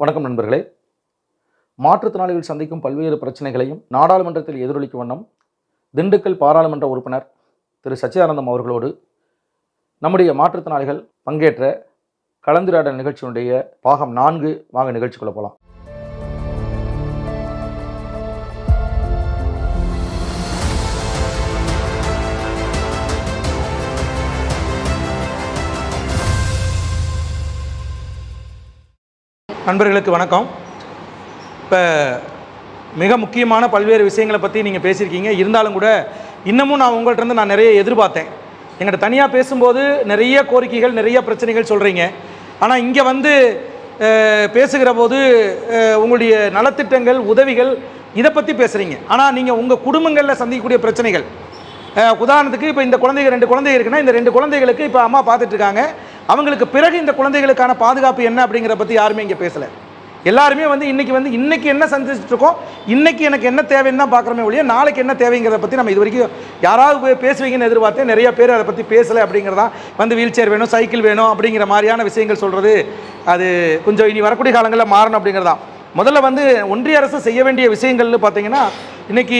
வணக்கம் நண்பர்களே. மாற்றுத்திறனாளிகள் சந்திக்கும் பல்வேறு பிரச்சனைகளையும் நாடாளுமன்றத்தில் எதிரொலிக்கும் வண்ணம் திண்டுக்கல் பாராளுமன்ற உறுப்பினர் திரு சச்சிதானந்தம் அவர்களோடு நம்முடைய மாற்றுத்திறனாளிகள் பங்கேற்ற கலந்துரையாடல் நிகழ்ச்சியினுடைய பாகம் நான்கு வாங்க நிகழ்ச்சிக்குள்ளே போகலாம் நண்பர்களுக்கு வணக்கம். இப்போ மிக முக்கியமான பல்வேறு விஷயங்களை பற்றி நீங்கள் பேசியிருக்கீங்க. இருந்தாலும் கூட இன்னமும் நான் உங்கள்கிட்ட இருந்து நான் நிறைய எதிர்பார்த்தேன். எங்கள்கிட்ட தனியாக பேசும்போது நிறைய கோரிக்கைகள் நிறைய பிரச்சனைகள் சொல்கிறீங்க ஆனால் இங்கே வந்து பேசுகிற போது உங்களுடைய நலத்திட்டங்கள் உதவிகள் இதை பற்றி பேசுகிறீங்க ஆனால் நீங்கள் உங்கள் குடும்பங்களில் சந்திக்கக்கூடிய பிரச்சனைகள் உதாரணத்துக்கு இப்போ இந்த குழந்தைகள் ரெண்டு குழந்தைகள் இருக்குன்னா இந்த ரெண்டு குழந்தைகளுக்கு இப்போ அம்மா பார்த்துட்ருக்காங்க அவங்களுக்கு பிறகு இந்த குழந்தைகளுக்கான பாதுகாப்பு என்ன அப்படிங்கிறத பற்றி யாருமே இங்கே பேசலை. எல்லாருமே வந்து இன்னைக்கு வந்து இன்னைக்கு என்ன சந்திச்சுட்டு இருக்கோம் இன்னைக்கு எனக்கு என்ன தேவைன்னு தான் பார்க்குறோமே ஒழிய நாளைக்கு என்ன தேவைங்கிறத பற்றி நம்ம இது வரைக்கும் யாராவது போய் பேசுவீங்கன்னு எதிர்பார்த்தேன். நிறைய பேர் அதை பற்றி பேசலை அப்படிங்கிறதான் வந்து வீல் சேர் வேணும் சைக்கிள் வேணும் அப்படிங்கிற மாதிரியான விஷயங்கள் சொல்கிறது அது கொஞ்சம் இனி வரக்கூடிய காலங்களில் மாறணும் அப்படிங்கிறதான் முதல்ல வந்து ஒன்றிய அரசு செய்ய வேண்டிய விஷயங்கள்னு பார்த்தீங்கன்னா இன்னைக்கு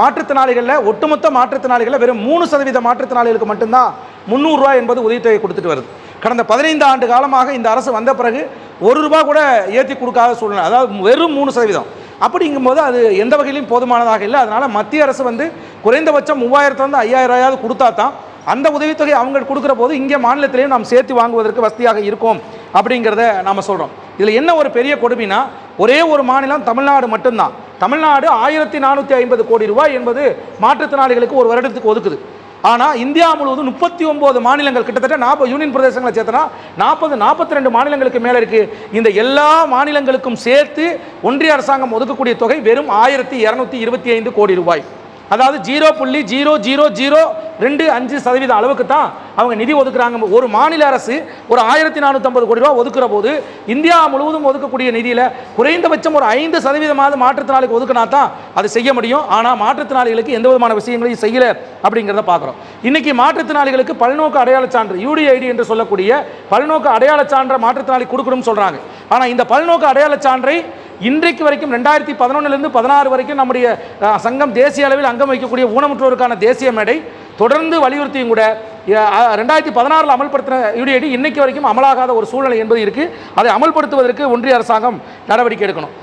மாற்றுத்திறனாளிகளில் ஒட்டுமொத்த மாற்றுத்திறனாளிகளில் வெறும் மூணு சதவீத மாற்றுத்திறனாளிகளுக்கு மட்டும்தான் முந்நூறுரூவா என்பது உதவித்தொகை கொடுத்துட்டு வருது. கடந்த பதினைந்து ஆண்டு காலமாக இந்த அரசு வந்த பிறகு ஒரு ரூபா கூட ஏற்றி கொடுக்காத சூழ்நிலை அதாவது வெறும் மூணு சதவீதம். அப்படிங்கும்போது அது எந்த வகையிலும் போதுமானதாக இல்லை. அதனால் மத்திய அரசு வந்து குறைந்தபட்சம் மூவாயிரத்துலேருந்து ஐயாயிரம் ரூபாயாவது கொடுத்தா தான் அந்த உதவித்தொகை அவங்க கொடுக்குற போது இங்கே மாநிலத்திலையும் நாம் சேர்த்து வாங்குவதற்கு வசதியாக இருக்கும் அப்படிங்கிறத நாம் சொல்கிறோம் இதில் என்ன ஒரு பெரிய கொடுமைனா ஒரே ஒரு மாநிலம் தமிழ்நாடு மட்டும்தான். தமிழ்நாடு ஆயிரத்தி நானூற்றி ஐம்பது கோடி ரூபாய் என்பது மாற்றுத்திறனாளிகளுக்கு ஒரு வருடத்துக்கு ஒதுக்குது. ஆனால் இந்தியா முழுவதும் முப்பத்தி ஒம்பது மாநிலங்கள் கிட்டத்தட்ட நாற்பது யூனியன் பிரதேசங்களை சேர்த்தனா நாற்பது நாற்பத்தி ரெண்டு மாநிலங்களுக்கு மேலே இருக்குது இந்த எல்லா மாநிலங்களுக்கும் சேர்த்து ஒன்றிய அரசாங்கம் ஒதுக்கக்கூடிய தொகை வெறும் ஆயிரத்தி இரநூத்தி இருபத்தி ஐந்து கோடி ரூபாய். அதாவது ஜீரோ புள்ளி ஜீரோ ஜீரோ ஜீரோ ரெண்டு அஞ்சு சதவீதம் அளவுக்கு தான் அவங்க நிதி ஒதுக்குறாங்க. ஒரு மாநில அரசு ஒரு ஆயிரத்தி நானூற்றம்பது கோடி ரூபா ஒதுக்குற போது இந்தியா முழுவதும் ஒதுக்கக்கூடிய நிதியில் குறைந்தபட்சம் ஒரு ஐந்து சதவீதமாவது மாற்றுத்திறனாளிக்கு ஒதுக்கினா தான் அது செய்ய முடியும். ஆனால் மாற்றுத்திறனாளிகளுக்கு எந்த விதமான விஷயங்களையும் செய்யலை அப்படிங்கிறத பார்க்குறோம். இன்னைக்கு மாற்றுத்திறனாளிகளுக்கு பல்நோக்கு அடையாள சான்று யூடிஐடி என்று சொல்லக்கூடிய பல்நோக்கு அடையாள சான்றை மாற்றுத்திறனாளி கொடுக்கணும்னு சொல்கிறாங்க ஆனால் இந்த பல்நோக்கு அடையாள சான்றை இன்றைக்கு வரைக்கும் ரெண்டாயிரத்தி பதினொன்னுலேருந்து பதினாறு வரைக்கும் நம்முடைய சங்கம் தேசிய அளவில் அங்கம் வைக்கக்கூடிய ஊனமுற்றோருக்கான தேசிய மேடை தொடர்ந்து வலியுறுத்தியும் கூட ரெண்டாயிரத்தி பதினாறில் அமல்படுத்தின யூடிஐடி இன்னைக்கு வரைக்கும் அமலாகாத ஒரு சூழ்நிலை என்பது இருக்குது அதை அமல்படுத்துவதற்கு ஒன்றிய அரசாங்கம் நடவடிக்கை எடுக்கணும்.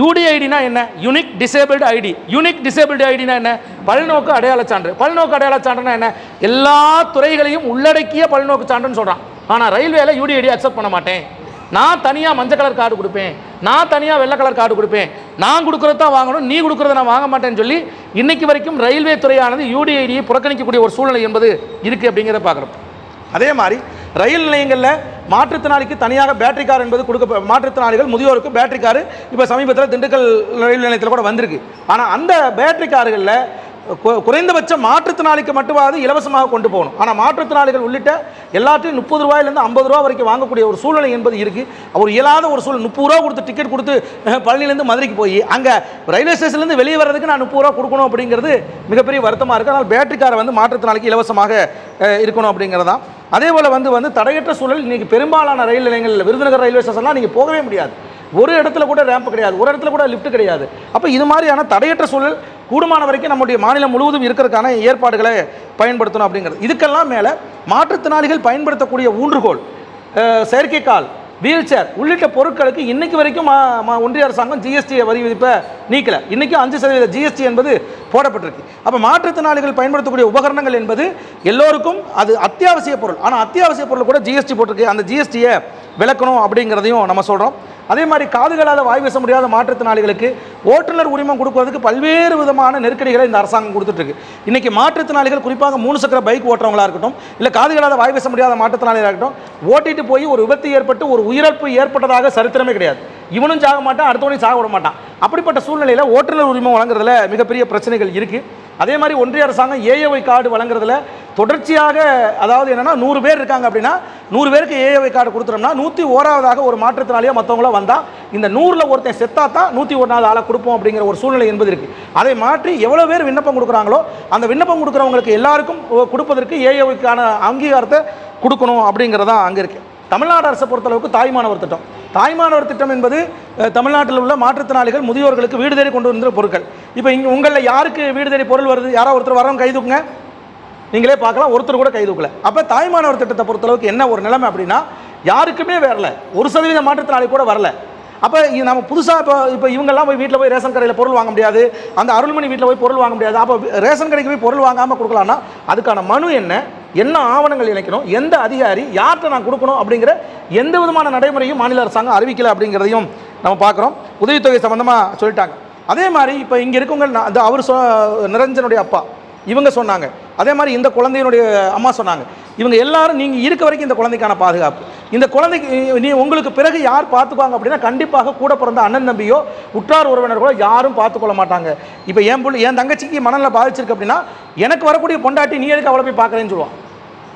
யூடிஐடினா என்ன? Unique disabled ID. Unique disabled ஐடினா என்ன? பல்நோக்கு அடையாள சான்று. பல்நோக்கு அடையாள சான்றுனா என்ன? எல்லா துறைகளையும் உள்ளடக்கிய பல்நோக்கு சான்றுன்னு சொல்கிறான் ஆனால் ரயில்வேல யூடிஐடி அக்செப்ட் பண்ண மாட்டேன். நான் தனியாக மஞ்சள் கலர் கார்டு கொடுப்பேன். நான் தனியாக வெள்ளை கலர் கார்டு கொடுப்பேன். நான் கொடுக்குறத தான் வாங்கணும் நீ கொடுக்குறத நான் வாங்க மாட்டேன்னு சொல்லி இன்னைக்கு வரைக்கும் ரயில்வே துறையானது யூடிஐடியை புறக்கணிக்கக்கூடிய ஒரு சூழ்நிலை என்பது இருக்குது அப்படிங்கிறத பார்க்குறோம். அதே மாதிரி ரயில் நிலையங்களில் மாற்றுத்திறனாளிக்கு தனியாக பேட்டரி கார் என்பது கொடுக்க மாற்றுத்திறனாளிகள் முதியோருக்கு பேட்டரி கார் இப்போ சமீபத்தில் திண்டுக்கல் ரயில் நிலையத்தில் கூட வந்திருக்கு. ஆனால் அந்த பேட்டரி கார்களில் குறைந்தபட்சம் குறைந்தபட்ச மாற்றுத்திறனாளிக்கு மட்டுமாவது இலவசமாக கொண்டு போகணும். ஆனால் மாற்றுத்திறனாளிகள் உள்ளிட்ட எல்லாத்தையும் முப்பது ரூபாயிலேருந்து ஐம்பது ரூபா வரைக்கும் வாங்கக்கூடிய ஒரு சூழ்நிலை என்பது இருக்குது ஒரு இயலாத ஒரு சூழ்நிலை. முப்பது ரூபா கொடுத்து டிக்கெட் கொடுத்து பழனிலேருந்து மதுரைக்கு போய் அங்கே ரயில்வே ஸ்டேஷன்லேருந்து வெளியே வர்றதுக்கு நான் முப்பது ரூபா கொடுக்கணும் அப்படிங்கிறது மிகப்பெரிய வருத்தமாக இருக்குது அதனால் பேட்டரி காரை வந்து மாற்றுத்திறனாளிக்கு இலவசமாக இருக்கணும் அப்படிங்கிறதான். அதே போல் வந்து வந்து தடையற்ற சூழல் இன்றைக்கி பெரும்பாலான ரயில் நிலையங்களில் விருதுநகர் ரயில்வே ஸ்டேஷன்லாம் நீங்கள் போகவே முடியாது. ஒரு இடத்துல கூட ரேம்ப் கிடையாது. ஒரு இடத்துல கூட லிஃப்ட் கிடையாது. அப்போ இது மாதிரியான தடையற்ற சூழல் கூடுமான வரைக்கும் நம்முடைய மாநிலம் முழுவதும் இருக்கிறதுக்கான ஏற்பாடுகளை பயன்படுத்தணும் அப்படிங்கிறது. இதுக்கெல்லாம் மேலே மாற்றுத்திறனாளிகள் பயன்படுத்தக்கூடிய ஊன்றுகோல் செயற்கைக்கால் வீல் சேர் உள்ளிட்ட பொருட்களுக்கு இன்னைக்கு வரைக்கும் மா- ஒன்றிய அரசாங்கம் ஜிஎஸ்டியை வரி விதிப்பை நீக்கலை. இன்னைக்கும் அஞ்சு சதவீத ஜிஎஸ்டி என்பது போடப்பட்டிருக்கு. அப்போ மாற்றுத்திறனாளிகள் பயன்படுத்தக்கூடிய உபகரணங்கள் என்பது எல்லோருக்கும் அது அத்தியாவசிய பொருள். ஆனால் அத்தியாவசிய பொருள் கூட ஜிஎஸ்டி போட்டிருக்கு. அந்த ஜிஎஸ்டியை விளக்கணும் அப்படிங்கிறதையும் நம்ம சொல்கிறோம் அதே மாதிரி காதுகளால் வாய் பேச முடியாத மாற்றுத்திறனாளிகளுக்கு ஓட்டுநர் உரிமம் கொடுக்குறதுக்கு பல்வேறு விதமான நெருக்கடிகளை இந்த அரசாங்கம் கொடுத்துட்ருக்கு. இன்றைக்கி மாற்றுத்திறனாளிகள் குறிப்பாக மூணு சக்கர பைக் ஓட்டுறவங்களா இருக்கட்டும் இல்லை காதுகளால் வாய் பேச முடியாத மாற்றுத்திறனாளிகளாக இருக்கட்டும் ஓட்டிட்டு போய் ஒரு விபத்து ஏற்பட்டு ஒரு உயிரிழப்பு ஏற்பட்டதாக சரித்திரமே கிடையாது. இவனும் சாக மாட்டான் அடுத்தவனையும் சாக விட மாட்டான். அப்படிப்பட்ட சூழ்நிலையில் ஓட்டுநர் உரிமம் வழங்குறதுல மிகப்பெரிய பிரச்சனைகள் இருக்குது அதே மாதிரி ஒன்றிய அரசாங்கம் ஏஏஒய் கார்டு வழங்குறதுல தொடர்ச்சியாக அதாவது என்னென்னா நூறு பேர் இருக்காங்க அப்படின்னா நூறு பேருக்கு ஏஏஒய் கார்டு கொடுத்துட்டோம்னா நூற்றி ஓராவதாக ஒரு மாற்றுத்திறனாளியாக மற்றவங்களாம் வந்தால் இந்த நூறில் ஒருத்தன் செத்தா தான் நூற்றி ஒன்றாவது ஆளை கொடுப்போம் அப்படிங்கிற ஒரு சூழ்நிலை என்பது இருக்குது அதை மாற்றி எவ்வளோ பேர் விண்ணப்பம் கொடுக்குறாங்களோ அந்த விண்ணப்பம் கொடுக்குறவங்களுக்கு எல்லாருக்கும் கொடுப்பதற்கு ஏஏஒய்க்கான அங்கீகாரத்தை கொடுக்கணும் அப்படிங்கிறதான் அங்கே இருக்குது தமிழ்நாடு அரசை பொறுத்தளவுக்கு தாய்மானவர் திட்டம். தாய்மானவர் திட்டம் என்பது தமிழ்நாட்டில் உள்ள மாற்றுத்திறனாளிகள் முதியோர்களுக்கு வீடு தேடி கொண்டு வந்த பொருட்கள். இப்போ இங்கே உங்களில் யாருக்கு வீடு தேடி பொருள் வருது? யாரோ ஒருத்தர் வரவங்க கைதுக்குங்க நீங்களே பார்க்கலாம் ஒருத்தர் கூட கை தூக்கல. அப்போ தாய்மானவர் திட்டத்தை பொறுத்தளவுக்கு என்ன ஒரு நிலைமை அப்படின்னா யாருக்குமே வரல. ஒரு சதவீத மாற்றுத்திறனாளி கூட வரல. அப்போ இது நம்ம புதுசாக இப்போ இப்போ இவங்கெல்லாம் போய் வீட்டில் போய் ரேஷன் கடையில் பொருள் வாங்க முடியாது. அந்த அருள்மணி வீட்டில் போய் பொருள் வாங்க முடியாது. அப்போ ரேஷன் கடைக்கு போய் பொருள் வாங்காமல் கொடுக்கலான்னா அதுக்கான மனு என்ன என்ன ஆவணங்கள் இணைக்கணும் எந்த அதிகாரி யார்கிட்ட நான் கொடுக்கணும் அப்படிங்கிற எந்த விதமான நடைமுறையும் மாநில அரசாங்கம் அறிவிக்கல அப்படிங்கிறதையும் நம்ம பார்க்குறோம். உதவித்தொகை சம்மந்தமாக சொல்லிட்டாங்க. அதே மாதிரி இப்போ இங்கே இருக்கவங்க நான் அவர் சொ நிரஞ்சனுடைய அப்பா. இவங்க சொன்னாங்க. அதே மாதிரி இந்த குழந்தையினுடைய அம்மா சொன்னாங்க. இவங்க எல்லாரும் நீங்கள் இருக்க வரைக்கும் இந்த குழந்தைக்கான பாதுகாப்பு. இந்த குழந்தைக்கு நீ உங்களுக்கு பிறகு யார் பார்த்துக்குவாங்க அப்படின்னா கண்டிப்பாக கூட பிறந்த அண்ணன் தம்பியோ உற்றார் உறவினர்களோ யாரும் பார்த்துக்கொள்ள மாட்டாங்க. இப்போ என் புள்ளி என் தங்கச்சிக்கு மனநிலை பாதிச்சிருக்கு அப்படின்னா எனக்கு வரக்கூடிய பொண்டாட்டி நீ எதுக்கு அவளை போய் பார்க்குறேன்னு சொல்லுவான்.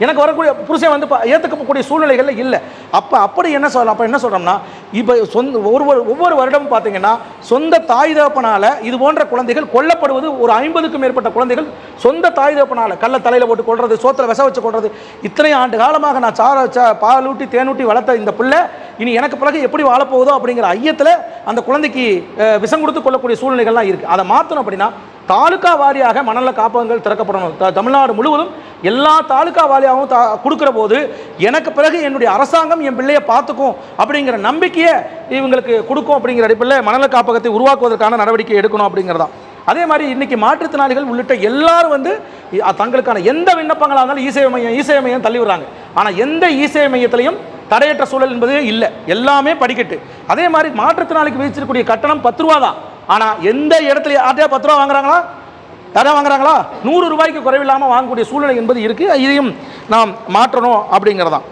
எனக்கு வரக்கூடிய புருஷன் வந்து ஏற்றுக்கக்கூடிய ஏத்துக்கக்கூடிய இல்லை. அப்போ அப்படி என்ன சொல்லலாம் அப்போ என்ன சொல்கிறோம்னா இப்போ சொந்த ஒவ்வொரு ஒவ்வொரு வருடமும் பார்த்தீங்கன்னா சொந்த தாய் தகப்பனால் இது போன்ற குழந்தைகள் கொல்லப்படுவது ஒரு ஐம்பதுக்கும் மேற்பட்ட குழந்தைகள் சொந்த தாய் தகப்பனால் கல்லை தலையில் போட்டு கொள்றது சோத்தில் விச வச்சு கொள்றது இத்தனை ஆண்டு காலமாக நான் சார வச்ச பாலூட்டி தேனூட்டி வளர்த்த இந்த பிள்ளை இனி எனக்கு பிறகு எப்படி வாழப்போகுதோ அப்படிங்கிற ஐயத்தில் அந்த குழந்தைக்கு விஷம் கொடுத்து கொள்ளக்கூடிய சூழ்நிலைகள்லாம் இருக்குது அதை மாற்றணும் அப்படின்னா தாலுக்கா வாரியாக மணல காப்பகங்கள் திறக்கப்படணும். த- தமிழ்நாடு முழுவதும் எல்லா தாலுக்கா வாரியாகவும் தா கொடுக்குற போது எனக்கு பிறகு என்னுடைய அரசாங்கம் என் பிள்ளையை பார்த்துக்கும் அப்படிங்கிற நம்பிக்கையை இவங்களுக்கு கொடுக்கும் அப்படிங்கிற அடிப்படையில் மணல காப்பகத்தை உருவாக்குவதற்கான நடவடிக்கை எடுக்கணும் அப்படிங்கிறதான். அதே மாதிரி இன்னைக்கு மாற்றுத்திறனாளிகள் உள்ளிட்ட எல்லாரும் வந்து தங்களுக்கான எந்த விண்ணப்பங்களாக இருந்தாலும் இசேவை மையம் இசேவை மையம் தள்ளி விடுறாங்க ஆனால் எந்த இசேவை மையத்திலையும் தடையற்ற சூழல் என்பதே இல்லை. எல்லாமே படிக்கட்டு. அதே மாதிரி மாற்றுத்திறனாளிக்கு விதிச்சிருக்கக்கூடிய கட்டணம் பத்து ரூபா தான் ஆனால் எந்த இடத்துல யார்ட்டையா பத்து ரூபா வாங்குறாங்களா? யாராவது வாங்குறாங்களா? நூறு ரூபாய்க்கு குறைவில்லாமல் வாங்கக்கூடிய சூழ்நிலை என்பது இருக்குது இதையும் நாம் மாற்றணும் அப்படிங்கிறதான்.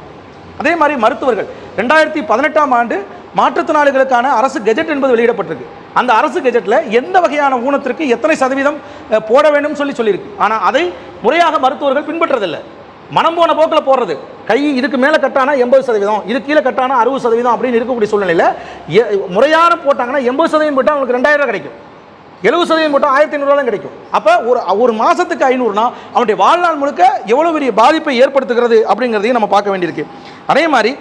அதே மாதிரி மருத்துவர்கள் ரெண்டாயிரத்தி பதினெட்டாம் ஆண்டு மாற்றுத்திறனாளிகளுக்கான அரசு கெஜெட் என்பது வெளியிடப்பட்டிருக்கு. அந்த அரசு கெஜெட்டில் எந்த வகையான ஊனத்திற்கு எத்தனை சதவீதம் போட வேண்டும் சொல்லி சொல்லியிருக்கு. ஆனால் அதை முறையாக மருத்துவர்கள் பின்பற்றதில்லை. மனம் போன போக்கில் போடுறது கை இதுக்கு மேலே கட்டானா எண்பது சதவீதம் இது கீழே கட்டானா அறுபது சதவீதம் அப்படின்னு இருக்கக்கூடிய சூழ்நிலையில் முறையான போட்டாங்கன்னா எண்பது சதவீதம் போட்டால் அவங்களுக்கு ரெண்டாயிரம் கிடைக்கும். எழுபது சதவீதம் போட்டால் ஆயிரத்தி ஐநூறுவா தான் கிடைக்கும். அப்போ ஒரு ஒரு மாதத்துக்கு ஐநூறுனா அவனுடைய வாழ்நாள் முழுக்க எவ்வளோ பெரிய பாதிப்பை ஏற்படுத்துகிறது அப்படிங்கிறதையும் நம்ம பார்க்க வேண்டியிருக்கு. அதே மாதிரி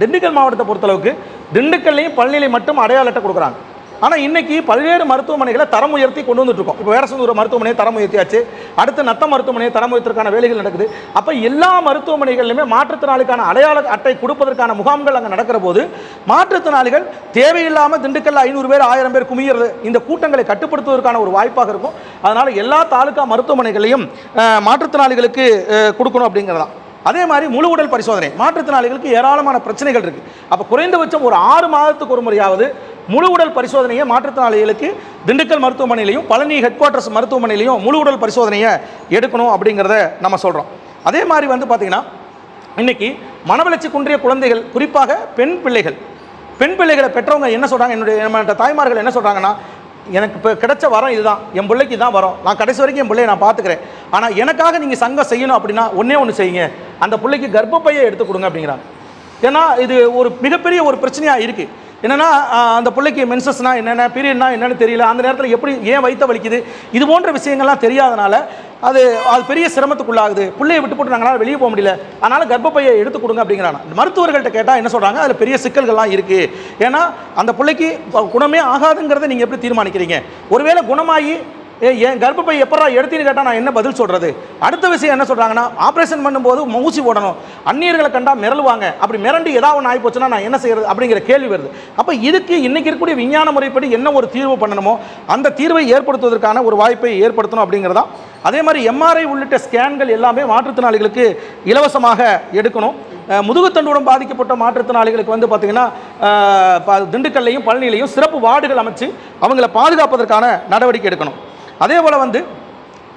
திண்டுக்கல் மாவட்டத்தை பொறுத்தளவுக்கு திண்டுக்கல்லையும் பழனிலையும் மட்டும் அடையாள அட்டை கொடுக்குறாங்க. ஆனால் இன்றைக்கி பல்வேறு மருத்துவமனைகளை தரம் உயர்த்தி கொண்டு வந்துட்டு இருக்கோம் இப்போ வேடசந்தூர் மருத்துவமனையை தரம் உயர்த்தியாச்சு. அடுத்து நத்த மருத்துவமனையை தரம் உயர்த்திற்கான வேலைகள் நடக்குது. அப்போ எல்லா மருத்துவமனைகளிலுமே மாற்றுத்திறனாளிக்கான அடையாள அட்டை கொடுப்பதற்கான முகாம்கள் அங்கே நடக்கிற போது மாற்றுத்திறனாளிகள் தேவையில்லாமல் திண்டுக்கல்ல ஐநூறு பேர் ஆயிரம் பேர் குமியிறது இந்த கூட்டங்களை கட்டுப்படுத்துவதற்கான ஒரு வாய்ப்பாக இருக்கும். அதனால் எல்லா தாலுகா மருத்துவமனைகளையும் மாற்றுத்திறனாளிகளுக்கு கொடுக்கணும் அப்படிங்கிறதான் அதே மாதிரி முழு உடல் பரிசோதனை. மாற்றுத்திறனாளிகளுக்கு ஏராளமான பிரச்சனைகள் இருக்குது அப்போ குறைந்தபட்சம் ஒரு ஆறு மாதத்துக்கு ஒரு முறையாவது முழு உடல் பரிசோதனையை மாற்றுத்திறனாளிகளுக்கு திண்டுக்கல் மருத்துவமனையிலையும் பழனி ஹெட் குவார்ட்டர்ஸ் மருத்துவமனையிலையும் முழு உடல் பரிசோதனையை எடுக்கணும் அப்படிங்கிறத நம்ம சொல்கிறோம் அதே மாதிரி வந்து பார்த்திங்கன்னா இன்றைக்கி மனவளர்ச்சி குன்றிய குழந்தைகள் குறிப்பாக பெண் பிள்ளைகள். பெண் பிள்ளைகளை பெற்றவங்க என்ன சொல்கிறாங்க என்னுடைய நம்ம தாய்மார்கள் என்ன சொல்கிறாங்கன்னா எனக்கு இப்போ கிடைச்ச வரம் இதுதான். என் பிள்ளைக்கு தான் வரும். நான் கடைசி வரைக்கும் என் பிள்ளையை நான் பார்த்துக்கிறேன் ஆனால் எனக்காக நீங்கள் சங்கம் செய்யணும் அப்படின்னா ஒன்றே ஒன்று செய்யுங்க. அந்த பிள்ளைக்கு கர்ப்பப்பையை எடுத்து கொடுங்க அப்படிங்கிறாங்க. ஏன்னா இது ஒரு மிகப்பெரிய ஒரு பிரச்சனையாக இருக்குது என்னென்னா அந்த பிள்ளைக்கு மென்சஸ்னா என்னென்ன பீரியட்னா என்னென்னு தெரியல. அந்த நேரத்தில் எப்படி ஏன் வயிற்ற வலிக்குது? இது போன்ற விஷயங்கள்லாம் தெரியாதனால அது அது பெரிய சிரமத்துக்குள்ளாகுது. பிள்ளையை விட்டு போட்டு நாங்களால் வெளியே போக முடியல. அதனால் கர்ப்பப்பையை எடுத்து கொடுங்க அப்படிங்கிறாங்க. மருத்துவர்கள்ட்ட கேட்டால் என்ன சொல்கிறாங்க அதில் பெரிய சிக்கல்கள்லாம் இருக்குது ஏன்னா அந்த பிள்ளைக்கு குணமே ஆகாதுங்கிறத நீங்கள் எப்படி தீர்மானிக்கிறீங்க? ஒருவேளை குணமாகி என் கர்ப்பப்பை எப்படா எடுத்தீன்னு கேட்டால் நான் என்ன பதில் சொல்கிறது அடுத்த விஷயம் என்ன சொல்கிறாங்கன்னா ஆப்ரேஷன் பண்ணும்போது ஊசி போடணும். அந்நியர்களை கண்டால் மிரளுவாங்க. அப்படி மிரண்டு ஏதாவது ஒன்று ஆகி போச்சுன்னா நான் என்ன செய்யறது அப்படிங்கிற கேள்வி வருது. அப்போ இதுக்கு இன்றைக்கி இருக்கக்கூடிய விஞ்ஞான முறைப்படி என்ன ஒரு தீர்வு பண்ணணுமோ அந்த தீர்வை ஏற்படுத்துவதற்கான ஒரு வாய்ப்பை ஏற்படுத்தணும் அப்படிங்கிறதா. அதே மாதிரி எம்ஆர்ஐ உள்ளிட்ட ஸ்கேன்கள் எல்லாமே மாற்றுத்திறனாளிகளுக்கு இலவசமாக எடுக்கணும். முதுகுத்தண்டுடன் பாதிக்கப்பட்ட மாற்றுத்திறனாளிகளுக்கு வந்து பார்த்திங்கன்னா ப- திண்டுக்கல்லையும் பழனிலையும் சிறப்பு வார்டுகள் அமைச்சு அவங்கள பாதுகாப்பதற்கான நடவடிக்கை எடுக்கணும். அதே போல் வந்து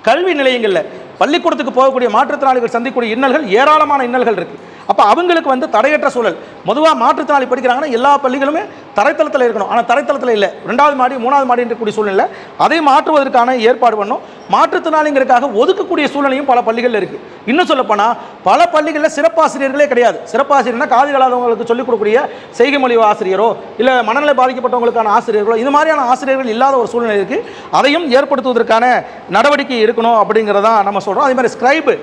கல்வி நிலையங்களில் பள்ளிக்கூடத்துக்கு போகக்கூடிய மாற்றுத்திறனாளிகள் சந்திக்கக்கூடிய இன்னல்கள் ஏராளமான இன்னல்கள் இருக்குது அப்போ அவங்களுக்கு வந்து தடையற்ற சூழல். பொதுவாக மாற்றுத்திறனாளி படிக்கிறாங்கன்னா எல்லா பள்ளிகளுமே தரைத்தளத்தில் இருக்கணும். ஆனால் தரைத்தளத்தில் இல்லை. ரெண்டாவது மாடி மூணாவது மாடி இருக்கக்கூடிய சூழ்நிலை அதை மாற்றுவதற்கான ஏற்பாடு பண்ணும் மாற்றுத்திறனாளிங்கிறதுக்காக ஒதுக்கக்கூடிய சூழ்நிலையும் பல பள்ளிகளில் இருக்குது இன்னும் சொல்லப்போனால் பல பள்ளிகளில் சிறப்பாசிரியர்களே கிடையாது. சிறப்பாசிரியர்னா காது கலாதவங்களுக்கு சொல்லிக் கொடுக்கக்கூடிய செய்கை மொழி ஆசிரியரோ இல்லை மனநிலை பாதிக்கப்பட்டவங்களுக்கான ஆசிரியர்களோ இது மாதிரியான ஆசிரியர்கள் இல்லாத ஒரு சூழ்நிலை இருக்குது அதையும் ஏற்படுத்துவதற்கான நடவடிக்கை இருக்கணும் அப்படிங்கிறதான் நம்ம சொல்கிறோம் அதே மாதிரி ஸ்கிரைபு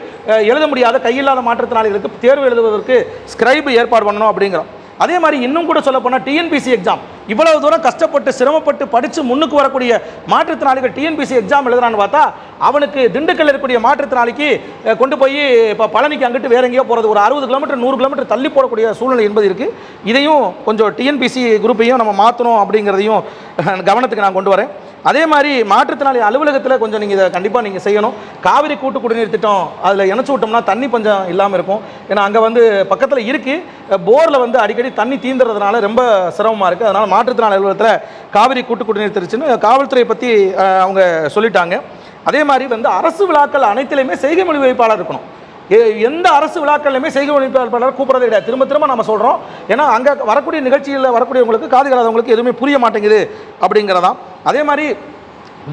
எழுத முடியாத கையில்லாத மாற்றுத்திறனாளிகளுக்கு தேர்வு எழுதுவதற்கு ஸ்கிரைபு ஏற்பாடு பண்ணணும் அப்படிங்கிறோம் அதே மாதிரி இன்னும் கூட சொல்ல போனால் டிஎன்பிசி எக்ஸாம் இவ்வளவு தூரம் கஷ்டப்பட்டு சிரமப்பட்டு படித்து முன்னுக்கு வரக்கூடிய மாற்றுத்திறனாளிகள் டிஎன்பிசி எக்ஸாம் எழுதுறான்னு பார்த்தா அவனுக்கு திண்டுக்கல் இருக்கக்கூடிய மாற்றுத்திறனாளிக்கு கொண்டு போய் இப்போ பழனிக்கு அங்கிட்டு வேற எங்கேயோ போகிறது ஒரு அறுபது கிலோமீட்டர் நூறு கிலோமீட்டர் தள்ளி போடக்கூடிய சூழ்நிலை என்பது இருக்குது இதையும் கொஞ்சம் டிஎன்பிசி குரூப்பையும் நம்ம மாற்றணும் அப்படிங்கிறதையும் கவனத்துக்கு நான் கொண்டு வரேன். அதே மாதிரி மாற்றுத்திறனாளி அலுவலகத்தில் கொஞ்சம் நீங்கள் இதை கண்டிப்பாக நீங்கள் செய்யணும். காவிரி கூட்டு குடிநீர் திட்டம் அதில் இணைச்சி விட்டோம்னா தண்ணி பஞ்சம் இல்லாமல் இருக்கும். ஏன்னா அங்கே வந்து பக்கத்தில் இருக்குது போரில் வந்து அடிக்கடி தண்ணி தீந்துறதுனால ரொம்ப சிரமமாக இருக்குது அதனால் மாற்றுத்திறனாளி அலுவலகத்தில் காவிரி கூட்டு குடிநீர் திருச்சுன்னு காவல்துறை பற்றி அவங்க சொல்லிட்டாங்க. அதே மாதிரி வந்து அரசு விழாக்கள் அனைத்திலையுமே செய்கை மொழி வைப்பாளர் இருக்கணும். எந்த அரசு விழாக்கள்லையுமே செய்கை ஒழிப்பாளர் வைப்பாளர் கூப்பிட்றதே கிடையாது. திரும்ப திரும்ப நம்ம சொல்கிறோம் ஏன்னா அங்கே வரக்கூடிய நிகழ்ச்சிகளில் வரக்கூடியவங்களுக்கு காது கலாதவங்களுக்கு எதுவுமே புரிய மாட்டேங்குது அப்படிங்கிறதான் அதே மாதிரி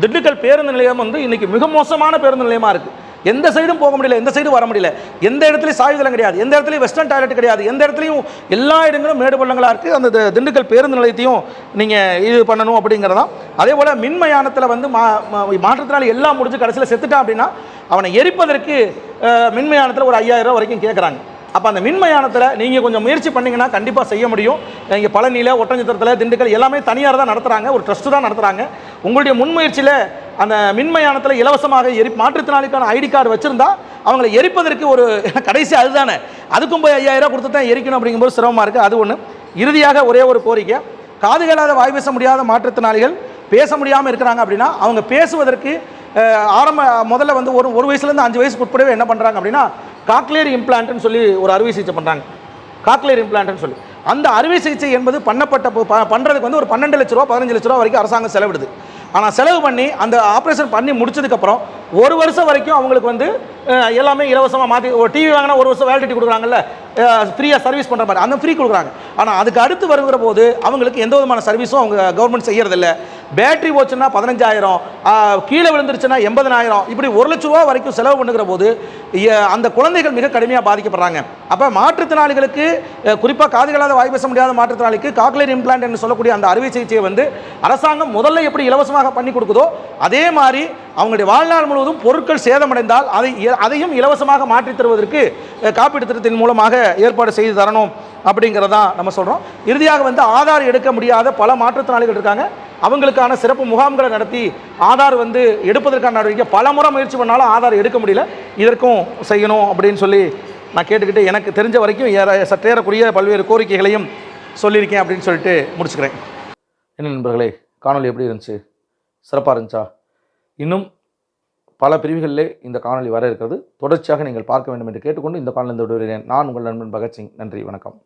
திண்டுக்கல் பேருந்து நிலையம் வந்து இன்னைக்கு மிக மோசமான பேருந்து நிலையமாக இருக்குது எந்த சைடும் போக முடியல எந்த சைடும் வர முடியல. எந்த இடத்துலையும் சாயுதளம் கிடையாது. எந்த இடத்துலையும் வெஸ்டர்ன் டாய்லெட் கிடையாது. எந்த இடத்துலையும் எல்லா இடங்களும் மேடு பள்ளங்களாக இருக்குது அந்த திண்டுக்கல் பேருந்து நிலையத்தையும் நீங்கள் இது பண்ணணும் அப்படிங்கிறதான் அதே போல் மின்மயானத்தில் வந்து மா மாற்றுத்தினால எல்லாம் முடிஞ்சு கடைசியில் செத்துட்டான் அப்படின்னா அவனை எரிப்பதற்கு மின்மயானத்தில் ஒரு ஐயாயிரம் ரூபா வரைக்கும் கேட்குறாங்க அப்போ அந்த மின்மயானத்தில் நீங்கள் கொஞ்சம் முயற்சி பண்ணிங்கன்னா கண்டிப்பாக செய்ய முடியும். இங்கே பழனியில் ஒட்டஞ்சத்திரத்தில் திண்டுக்கல் எல்லாமே தனியார் தான் நடத்துகிறாங்க ஒரு ட்ரஸ்ட்டு தான் நடத்துகிறாங்க உங்களுடைய முன்முயற்சியில் அந்த மின்மயானத்தில் இலவசமாக எரி மாற்றுத்திறனாளிக்கான ஐடி கார்டு வச்சுருந்தா அவங்களை எரிப்பதற்கு ஒரு கடைசி அதுதானே. அதுக்கும் போய் ஐயாயிரம் கொடுத்து தான் எரிக்கணும் அப்படிங்கும்போது சிரமமாக இருக்குது அது ஒன்று இறுதியாக ஒரே ஒரு கோரிக்கை. காதுகளாத வாய் பேச முடியாத மாற்றுத்திறனாளிகள் பேச முடியாமல் இருக்கிறாங்க அப்படின்னா அவங்க பேசுவதற்கு ஆரம்ப முதல்ல வந்து ஒரு ஒரு வயசுலேருந்து அஞ்சு வயசுக்கு உட்படவே என்ன பண்ணுறாங்க அப்படின்னா காக்லியர் இம்ப்ளான்ட்னு சொல்லி ஒரு அறுவை சிகிச்சை பண்ணுறாங்க காக்லேர் இம்ப்ளான்ட்னு சொல்லி. அந்த அறுவை சிகிச்சை என்பது பண்ணப்பட்ட ப- ப- வந்து ஒரு பன்னெண்டு லட்ச ரூபா பதினஞ்சு லட்ச ரூபா வரைக்கும் அரசாங்கம் செலவிடுது. ஆனால் செலவு பண்ணி அந்த ஆப்ரேஷன் பண்ணி முடிச்சதுக்கப்புறம் ஒரு வருஷம் வரைக்கும் அவங்களுக்கு வந்து எல்லாமே இலவசமாக மாற்றி ஒரு டிவி வாங்கினா ஒரு வருஷம் வேலிடிட்டி கொடுக்குறாங்கல்ல ஃப்ரீயாக சர்வீஸ் பண்ணுற மாதிரி அந்த ஃப்ரீ கொடுக்குறாங்க. ஆனால் அதுக்கு அடுத்து வருகிற போது அவங்களுக்கு எந்த விதமான சர்வீஸும் அவங்க கவர்மெண்ட் செய்யறதில்லை. பேட்டரி போச்சுன்னா பதினஞ்சாயிரம் கீழே விழுந்துருச்சுன்னா எண்பதனாயிரம் இப்படி ஒரு லட்ச ரூபா வரைக்கும் செலவு பண்ணுகிற போது அந்த குழந்தைகள் மிக கடுமையாக பாதிக்கப்படுறாங்க. அப்போ மாற்றுத்திறனாளிகளுக்கு குறிப்பாக காதுகளாத வாய் பேச முடியாத மாற்றுத்திறனாளிக்கு காக்லேர் இம்ப்ளான்ட் என்று சொல்லக்கூடிய அந்த அறுவை சிகிச்சையை வந்து அரசாங்கம் முதல்ல எப்படி இலவசமாக பண்ணி கொடுக்குதோ அதே மாதிரி அவங்களுடைய வாழ்நாள் முழுவதும் பொருட்கள் சேதமடைந்தால் அதை அதையும் இலவசமாக மாற்றித் தருவதற்கு காப்பீட்டு திட்டத்தின் மூலமாக ஏற்பாடு செய்து தரணும் அப்படிங்கிறதான் நம்ம சொல்கிறோம் இறுதியாக வந்து ஆதார் எடுக்க முடியாத பல மாற்றுத்திறனாளிகள் இருக்காங்க. அவங்களுக்கான சிறப்பு முகாம்களை நடத்தி ஆதார் வந்து எடுப்பதற்கான நடவடிக்கை. பல முறை முயற்சி பண்ணாலும் ஆதார் எடுக்க முடியல. இதற்கும் செய்யணும் அப்படின்னு சொல்லி நான் கேட்டுக்கிட்டு எனக்கு தெரிஞ்ச வரைக்கும் ஏற சற்றேறக்குரிய பல்வேறு கோரிக்கைகளையும் சொல்லியிருக்கேன் அப்படின்னு சொல்லிட்டு முடிச்சுக்கிறேன். என்ன நண்பர்களே காணொளி எப்படி இருந்துச்சு? சிறப்பாக இருந்துச்சா? இன்னும் பல பிரிவுகளிலே இந்த காணொளி வர இருக்கிறது. தொடர்ச்சியாக நீங்கள் பார்க்க வேண்டும் என்று கேட்டுக்கொண்டு இந்த காணொலி விடுகிறேன் நான் உங்கள் நண்பன் பகத்சிங். நன்றி வணக்கம்.